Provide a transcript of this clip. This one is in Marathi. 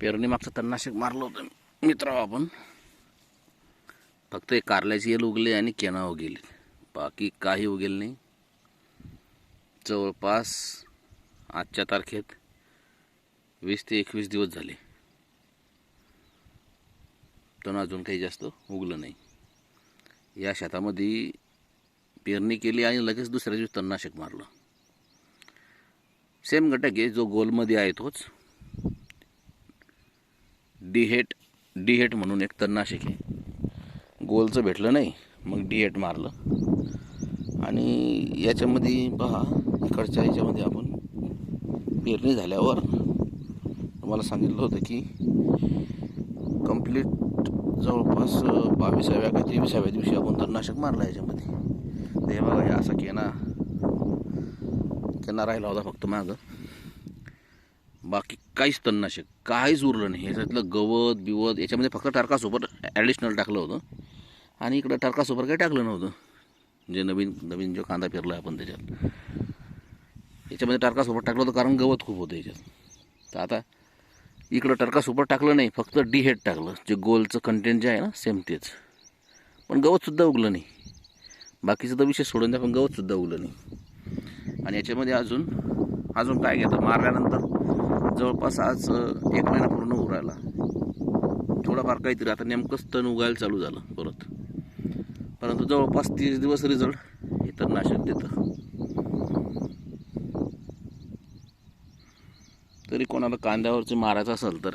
पेरणी मागचं तणनाशक मारलं होतं मित्र आपण. फक्त एक कारल्याची येल उगले आणि केना उगेली. बाकी काही उगेल नाही. जवळपास आजच्या तारखेत वीस ते एकवीस दिवस झाले. तण अजून काही जास्त उगलं नाही. या शेतामध्ये पेरणी केली आणि लगेच दुसऱ्या दिवशी तणनाशक मारलं. सेम घटक आहे जो गोलमध्ये आहे तोच. डीहेट डीहेट म्हणून एक तणनाशक आहे. गोलचं भेटलं नाही मग डीहेट मारलं. आणि याच्यामध्ये पहा इकडच्या याच्यामध्ये आपण पेरणी झाल्यावर तुम्हाला सांगितलं होतं की कंप्लीट जवळपास बावीसाव्या का तेविसाव्या दिवशी आपण तणनाशक मारलं याच्यामध्ये. हे बघा हे असा केना त्यांना राहिला होता फक्त मागं. बाकी काहीच तणनाशक काहीच उरलं नाही. ह्याच्यातलं गवत बिवत याच्यामध्ये फक्त टारका ॲडिशनल टाकलं होतं. आणि इकडं टारका काही टाकलं नव्हतं. जे नवीन नवीन जो कांदा पेरला आपण त्याच्यात. याच्यामध्ये टारका टाकलं होतं कारण गवत खूप होतं याच्यात. तर आता इकडं टरका टाकलं नाही फक्त डी हेड टाकलं. जे गोलचं कंटेंट जे आहे ना सेम तेच. पण गवतसुद्धा उगलं नाही. बाकीचं तर विषय सोडून द्या पण गवतसुद्धा उगलं नाही. आणि याच्यामध्ये अजून अजून काय घेतं? मारल्यानंतर जवळपास आज एक महिना पूर्ण उरायला थोडाफार काहीतरी आता नेमकंच तण उगायला चालू झालं परत. परंतु जवळपास तीस दिवस रिझल्ट हे तणनाशक देतं. तरी कोणाला कांद्यावरचे मारायचं असेल तर